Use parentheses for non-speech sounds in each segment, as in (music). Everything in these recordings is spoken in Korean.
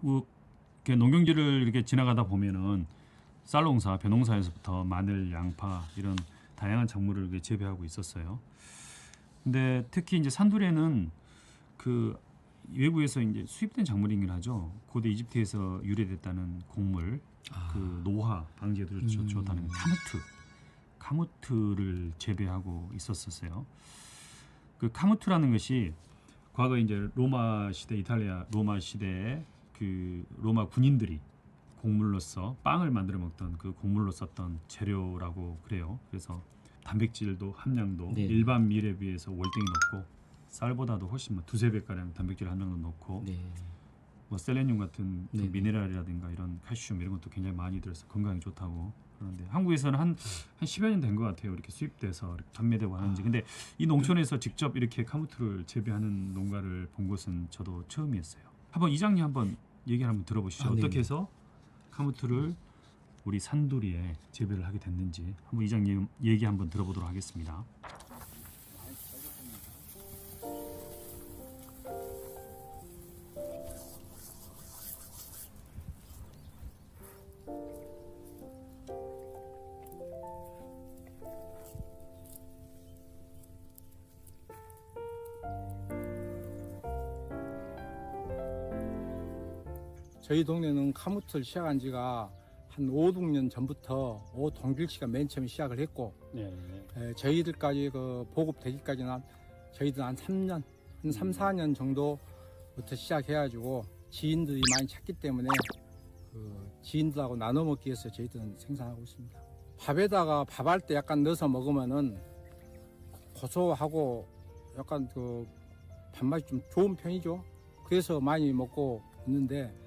뭐 이렇게 농경지를 이렇게 지나가다 보면은 쌀농사, 벼농사에서부터 마늘, 양파 이런 다양한 작물을 이렇게 재배하고 있었어요. 근데 특히 이제 산두리에는 그 외부에서 이제 수입된 작물이긴 하죠. 고대 이집트에서 유래됐다는 곡물, 그 노화 방지에도 좋- 음. 좋다는 카무트, 카무트를 재배하고 있었었어요. 그 카무트라는 것이 과거 이제 로마 시대 이탈리아 로마 시대에 그 로마 군인들이 곡물로서 빵을 만들어 먹던 그 곡물로 썼던 재료라고 그래요. 그래서 단백질도 함량도 네. 일반 밀에 비해서 월등히 높고 쌀보다도 훨씬 뭐 두세 배 가량 단백질 함량도 높고 네. 뭐 셀레늄 같은 그 네. 미네랄이라든가 이런 칼슘 이런 것도 굉장히 많이 들어서 건강에 좋다고 그런데 한국에서는 한한 10여 년 된 것 같아요. 이렇게 수입돼서 이렇게 판매되고 하는지. 근데 이 농촌에서 직접 이렇게 카무트를 재배하는 농가를 본 것은 저도 처음이었어요. 한번 이장님 한번 얘기 한번 들어보시죠. 아, 네. 어떻게 해서 카무트를 우리 산두리에 재배를 하게 됐는지 한번 이장님 얘기 한번 들어보도록 하겠습니다. 저희 동네는 카무트를 시작한 지가 한 5, 6년 전부터 오 동길 씨가 맨 처음 시작을 했고 네. 에, 저희들까지 그 보급되기까지는 한, 저희들 한 3년, 한 3, 4년 정도부터 시작해가지고 지인들이 많이 찾기 때문에 그 지인들하고 나눠 먹기 위해서 저희들은 생산하고 있습니다. 밥에다가 밥할 때 약간 넣어서 먹으면은 고소하고 약간 그 밥맛이 좀 좋은 편이죠. 그래서 많이 먹고 있는데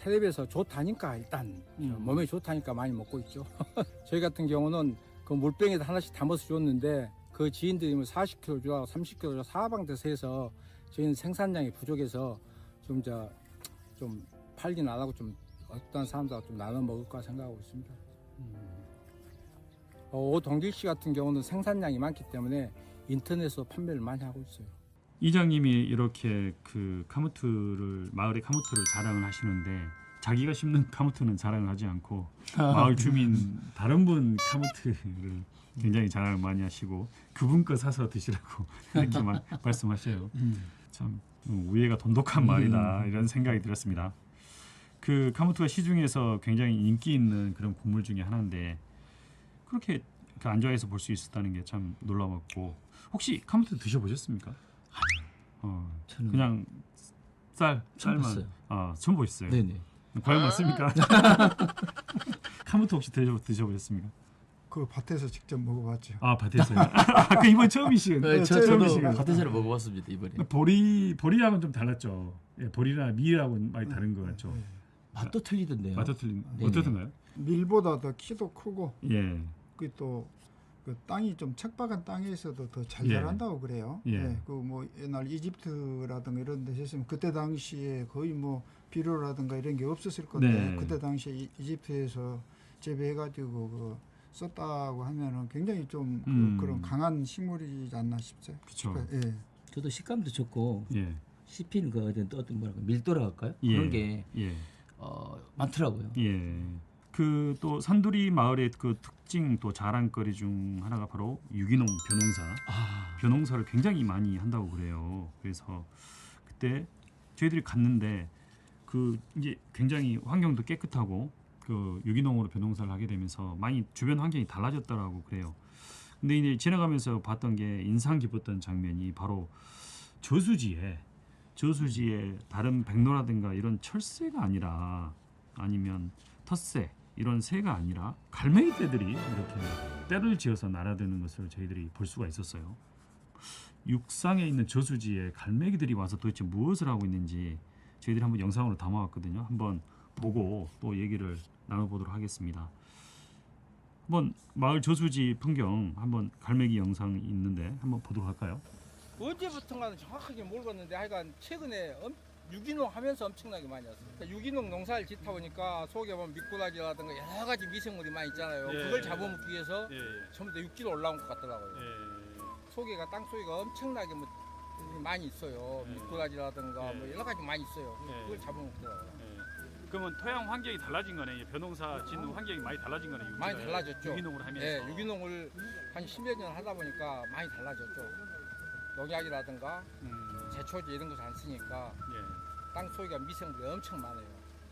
텔레비에서 좋다니까 일단 음. 몸에 좋다니까 많이 먹고 있죠. (laughs) 저희 같은 경우는 그 물병에다 하나씩 담아서 줬는데 그 지인들이 뭐 40kg 주라고 30kg 주라고 사방돼서 해서 저희는 생산량이 부족해서 좀 저 좀 팔긴 안 하고 좀 어떤 사람들하고 좀 나눠 먹을까 생각하고 있습니다. 어, 오동길 씨 같은 경우는 생산량이 많기 때문에 인터넷으로 판매를 많이 하고 있어요. 이장님이 이렇게 그 카무트를 마을의 카무트를 자랑을 하시는데 자기가 심는 (laughs) 카무트는 자랑을 하지 않고 마을 주민 다른 분 카무트를 굉장히 자랑을 많이 하시고 그분 거 사서 드시라고 (laughs) 이렇게 마- 말씀하셔요. 참 음, 우애가 돈독한 말이다 이런 생각이 들었습니다. 그 카무트가 시중에서 굉장히 인기 있는 그런 곡물 중에 하나인데 그렇게 그 안좌에서 볼 수 있었다는 게 참 놀라웠고 혹시 카무트 드셔보셨습니까? 어, 저는 그냥 쌀 쌀만 봤어요. 아 처음 보셨어요? 네네. 과연 맞습니까? (laughs) 카무트 혹시 드셔 드셔보셨습니까? 그 밭에서 직접 먹어봤죠. 아 밭에서요. 아, (laughs) 그 이번 처음이신. 네, 저, 저- 저도 처음이시군. 밭에서 먹어봤습니다 이번에. 보리 보리하고는 좀 달랐죠. 예, 보리나 밀하고는 많이 다른 것 같죠. 네. 맛도 틀리던데요. 맞아 틀린 네네. 어떻던가요? 밀보다 더 키도 크고 예. 그또 그 땅이 좀 척박한 땅에서도 더잘 예. 자란다고 그래요. 예. 그뭐 옛날 이집트라든가 이런 데 했으면 그때 당시에 거의 뭐 비료라든가 이런 게 없었을 건데 네. 그때 당시에 이- 이집트에서 재배해가지고 그 썼다고 하면은 굉장히 좀 그, 음. 런 강한 식물이지 않나 싶어요. 그렇죠. 예. 저도 식감도 좋고 예. 어떤 또 어떤 뭐랄까 밀도라 할까요? 예. 그런 게 예. 어, 많더라고요. 예. 그 또 산두리 마을의 그 특징 또 자랑거리 중 하나가 바로 유기농 벼농사. 아, 벼농사를 굉장히 많이 한다고 그래요. 그래서 그때 저희들이 갔는데 그 이제 굉장히 환경도 깨끗하고 그 유기농으로 벼농사를 하게 되면서 많이 주변 환경이 달라졌다라고 그래요. 근데 이제 지나가면서 봤던 게 인상 깊었던 장면이 바로 저수지에 저수지에 다른 백로라든가 이런 철새가 아니라 아니면 텃새 이런 새가 아니라 갈매기 떼들이 이렇게 떼를 지어서 날아드는 것을 저희들이 볼 수가 있었어요. 육상에 있는 저수지에 갈매기들이 와서 도대체 무엇을 하고 있는지 저희들이 한번 영상으로 담아왔거든요. 한번 보고 또 얘기를 나눠보도록 하겠습니다. 한번 마을 저수지 풍경 한번 갈매기 영상 있는데 한번 보도록 할까요? 언제부턴가는 정확하게 모르겠는데 하여간 최근에 엄- 유기농 하면서 엄청나게 많이 왔어요. 그러니까 유기농 농사를 짓다 보니까 속에 보면 미꾸라지라든가 여러 가지 미생물이 많이 있잖아요. 예. 그걸 잡아먹기 위해서 예, 전부 다 육지로 올라온 것 같더라고요. 속에가 땅 속에가 엄청나게 뭐 많이 있어요. 네. 미꾸라지라든가 네. 뭐 여러 가지 많이 있어요. 네. 그걸 잡아먹더라고요. 예. 그러면 토양 환경이 달라진 거네. 벼농사 짓는 환경이 많이 달라진 거네. 많이 달라졌죠. 유기농을 하면서. 네, 유기농을 한 10여 년 하다 보니까 많이 달라졌죠. 농약이라든가 음, 제초제 이런 것을 안 쓰니까 예. 땅 속에 미생물이 엄청 많아요.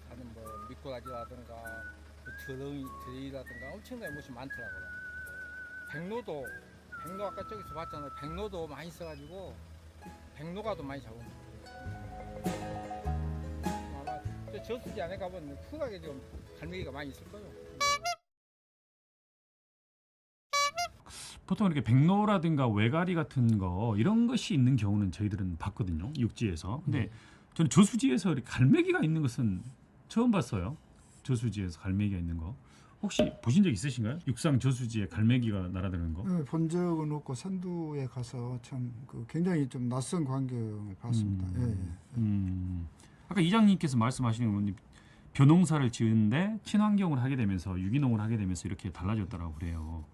하는 뭐 미꾸라지라든가 그 드렁이, 드레이라든가 엄청나게 것이 많더라고요. 백로도 백로 아까 저기서 봤잖아요. 백로도 많이 써가지고 백로가도 많이 잡은 아마 저 저수지 안에 가보면 푸하게 좀 갈매기가 많이 있을 거예요. 보통 이렇게 백로라든가 외가리 같은 거 이런 것이 있는 경우는 저희들은 봤거든요. 육지에서. 근데 네. 저는 저수지에서 이렇게 갈매기가 있는 것은 처음 봤어요. 저수지에서 갈매기가 있는 거. 혹시 보신 적 있으신가요? 육상 저수지에 갈매기가 날아다니는 거? 네, 본 적은 없고 산두에 가서 참 그 굉장히 좀 낯선 광경을 봤습니다. 음. 예, 예. 음. 아까 이장님께서 말씀하시는 건 벼농사를 지은데 친환경을 하게 되면서 유기농을 하게 되면서 이렇게 달라졌다라고 그래요.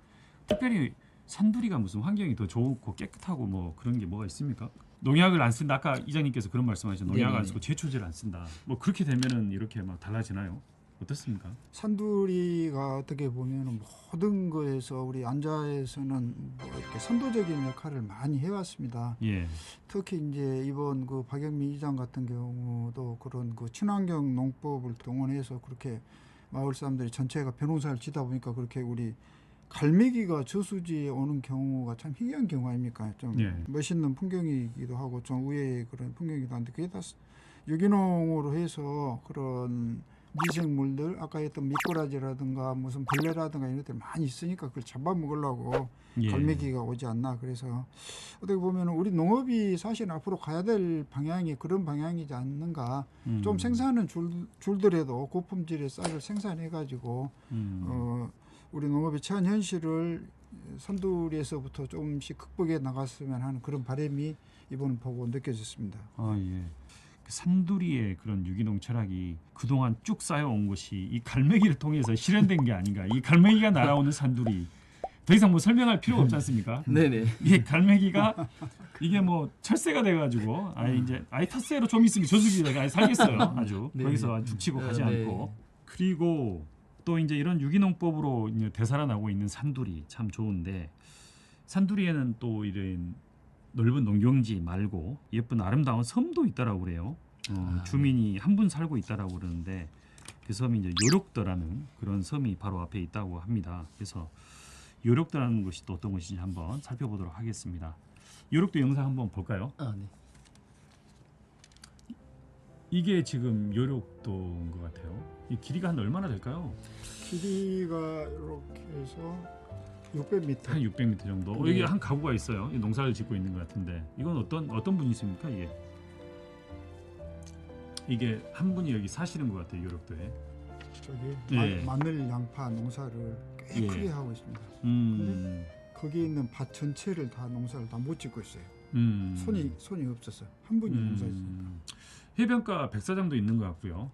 특별히 산두리가 무슨 환경이 더 좋고 깨끗하고 뭐 그런 게 뭐가 있습니까? 농약을 안 쓴다. 아까 이장님께서 그런 말씀하셨죠. 농약을 안 네네네. 쓰고 제초제를 안 쓴다. 뭐 그렇게 되면은 이렇게 막 달라지나요? 어떻습니까? 산두리가 어떻게 보면 모든 거에서 우리 안자에서는 뭐 이렇게 선도적인 역할을 많이 해왔습니다. 예. 특히 이제 이번 그 박영민 이장 같은 경우도 그런 그 친환경 농법을 동원해서 그렇게 마을 사람들이 전체가 벼농사를 지다 보니까 그렇게 우리 갈매기가 저수지에 오는 경우가 참 희귀한 경우 아닙니까? 좀 예. 멋있는 풍경이기도 하고 좀 의외의 그런 풍경이기도 한데 그게 다 유기농으로 해서 그런 미생물들 아까 했던 미꾸라지라든가 무슨 벌레라든가 이런 것들 많이 있으니까 그걸 잡아먹으려고 예. 갈매기가 오지 않나 그래서 어떻게 보면 우리 농업이 사실 앞으로 가야 될 방향이 그런 방향이지 않는가 음. 좀 생산은 줄, 줄더라도 고품질의 쌀을 생산해 가지고 음. 어, 우리 농업의 처한 현실을 산두리에서부터 조금씩 극복해 나갔으면 하는 그런 바람이 이번 보고 느껴졌습니다. 아 예. 그 산두리의 그런 유기농 철학이 그동안 쭉 쌓여온 것이 이 갈매기를 통해서 실현된 게 아닌가. 이 갈매기가 날아오는 산두리. 더 이상 뭐 설명할 필요 없지 않습니까? 네네. 이게 갈매기가 이게 뭐 철새가 돼가지고 아예 이제 아예 텃새로 좀 있으면 저수지에다가 아예 살겠어요. 아주 네. 거기서 죽치고 가지 어, 네. 않고 그리고 또 이제 이런 유기농법으로 이제 되살아나고 있는 산두리 참 좋은데 산두리에는 또 이런 넓은 농경지 말고 예쁜 아름다운 섬도 있다라고 그래요. 어, 아, 주민이 한 분 살고 있다라고 그러는데 그 섬이 이제 요lok더라는 그런 섬이 바로 앞에 있다고 합니다. 그래서 요lok더라는 것이 또 어떤 것인지 한번 살펴보도록 하겠습니다. 요lok도 영상 한번 볼까요? 아 네. 이게 지금 요lok도인 것 같아요. 이 길이가 한 얼마나 될까요? 길이가 이렇게 해서 600m. 한 600m 정도. 어, 네. 여기 한 가구가 있어요. 이 농사를 짓고 있는 것 같은데 이건 어떤 어떤 분이 있습니까? 이게 이게 한 분이 여기 사시는 것 같아요. 요lok도에. 저기 예. 마, 늘 양파 농사를 꽤 예. 크게 하고 있습니다. 음. 거기 있는 밭 전체를 다 농사를 다 못 짓고 있어요. 음. 손이 손이 없어서 한 분이 농사 짓습니다. 음. 해변가 백사장도 있는 것 같고요.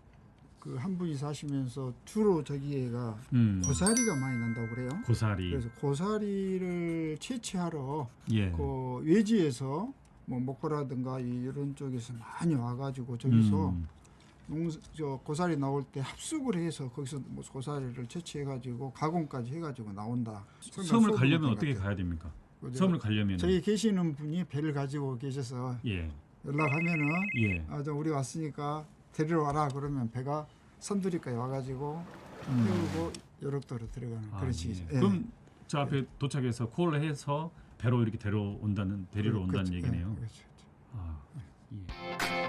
그 한 분이 사시면서 주로 저기가 음. 고사리가 많이 난다고 그래요. 고사리. 그래서 고사리를 채취하러 예. 그 외지에서 뭐 목포라든가 이- 이런 쪽에서 많이 와가지고 저기서 음. 농, 저 고사리 나올 때 합숙을 해서 거기서 뭐 고사리를 채취해가지고 가공까지 해가지고 나온다. 섬을 가려면 어떻게 가야 됩니까? 섬을 가려면 저기 계시는 분이 배를 가지고 계셔서 예. 연락하면은 예. 아, 저 우리 왔으니까 데리러 와라 그러면 배가 선두리까지 와가지고 음, 태우고 여력도로 들어가는 아, 그런 예. 식이죠. 예. 그럼 저 앞에 도착해서 콜을 해서 배로 이렇게 데려온다는 데리러 그, 그렇죠. 온다는 예, 그렇죠. 얘기네요. 그렇죠. 아, 예.